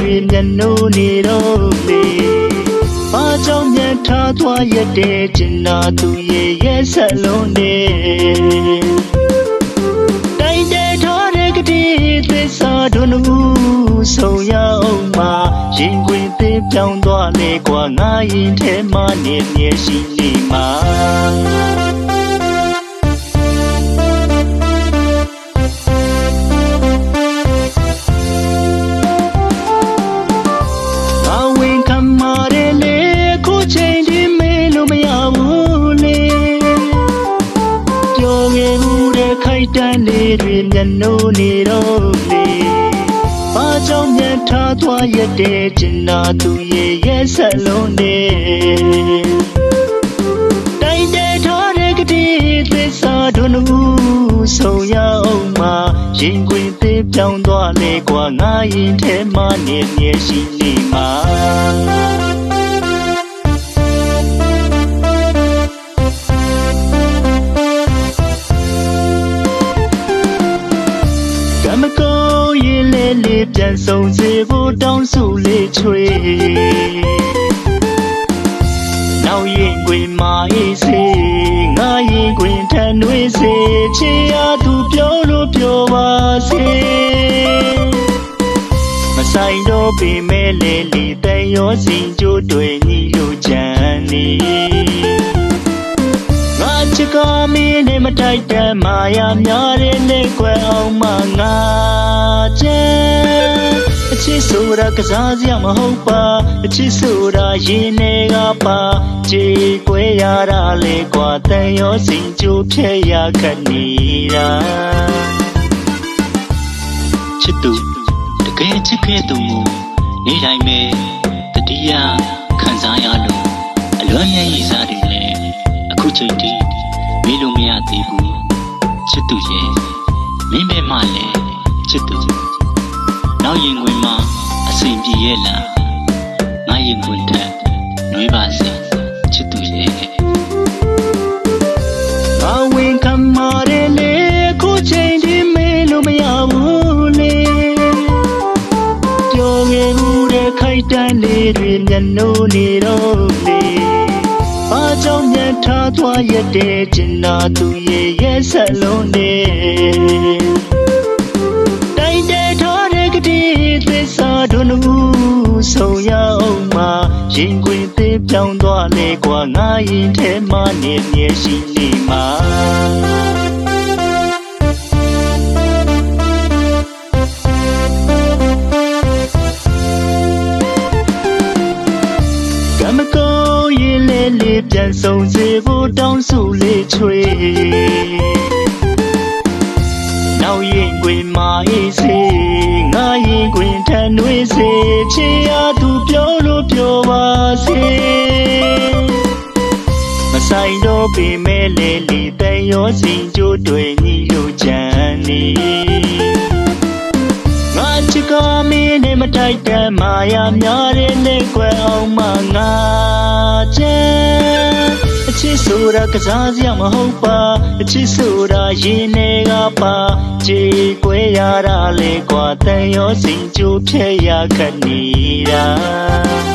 တွေမျက်နှိုးနေတော့လေဘာကြောင့်မြတ်ထားသွားရတဲ့ကျင်နာသူရဲ့ရဲ့ဆက်လုံးနဲ့တိုင်းတဲ့ထားတဲ့ကတိသစ္စာတို့နူဆုံရအောင်မှာရင်ခွင်သေးပြောင်းသွားလေကွာငါရင်ထဲမှာနေမြဲရှိနေမှာ နှိုးနေတော့လေဘာကြောင့်မြတ်ထားသွားရတဲ့ကျင်နာသူရဲ့ရဲ့ဆက်လုံးနဲ့တိုင်းတဲ့ထားတဲ့ကတိသစ္စာတို့နူဆုံရအောင်မှာရင်ခွင်သေးပြောင်းသွားလေကွာငါရင်ထဲမှာနေမြဲရှိနေမှာ ပြန်ဆုံးစေဖို့တောင်းဆိုလေးချွေနောက်ရင်ခွေမာအေးစေငါရင်ခွင်ထန်နှွေးစေချေရသူပြောလို့ပြောပါစေမဆိုင်တော့ပေမဲ့လေလေတန်ရောစင်ကြိုးတွေညီလို့ချမ်းနေငါချစ်ကမင်းနဲ့မတိုက်တဲ့မာယာများတဲ့လက်ကွယ်အောင်မငါချမ်းအချစ် ဆိုတာကစားစရာမဟုတ်ပါအချစ်ဆိုတာရင်ထဲကပါကြေကွယ်ရတာလေကွာတန်ရောစင်ကြိုးဖြဲရခက်နေတာချစ်သူတကယ်ချစ်ခဲ့သူမူနေ့တိုင်းပဲတတိယခံစားရလို့အလွမ်းမျက်ရည်စားတယ်လေအခုချိန်ထိမေးလို့မရသေးဘူးချစ်သူရဲ့မင်းပဲမှလည်းချစ်သူ နောက်ရင်ခွင်မှာအစိမ်ပြေရဲ့လားငါရင်ခွင်ထက်နှွေးပါစေချစ်သူရဲ့ငါဝင်ခံမာတယ်လေအခုချိန်ထိမေးလို့မရဘူးလေပြောခဲ့ဘူးတဲ့ခိုက်တန်းလေးတွေမျက်နှိုးနေတော့လေဘာကြောင့်မြတ်ထားသွားရတဲ့ကျင်နာသူရဲ့ရဲ့ဆက်လုံးနဲ့ ရင်ခွင်သေးပြောင်းသွားလေကွာငါရင်ထဲမှာနေမြဲရှိနေမှာကမကောင်းရင်လေလေပြန်ဆုံးစေဖို့တောင်းဆိုလေးချွေနောက်ရင်ခွင်မာအေးစေငါရင်ခွင်ထ န်နှွေးစေချေရသူပြောလို့ပြောပါစေမဆိုင်တော့ပေမဲ့လေလေတန်ရောစင်ကြိုးတွေညီလို့ချမ်းနေငါချစ်ကမင်းနဲ့မတိုက်တဲ့မာယာများတဲ့လက်ကွယ်အောင်မငါချမ်း အချစ်ဆိုတာကစားစရာမဟုတ်ပါအချစ်ဆိုတာရင်ထဲကပါကြေကွယ်ရတာလေကွာတန်ရောစင်ကြိုးဖြဲရခက်နေတာ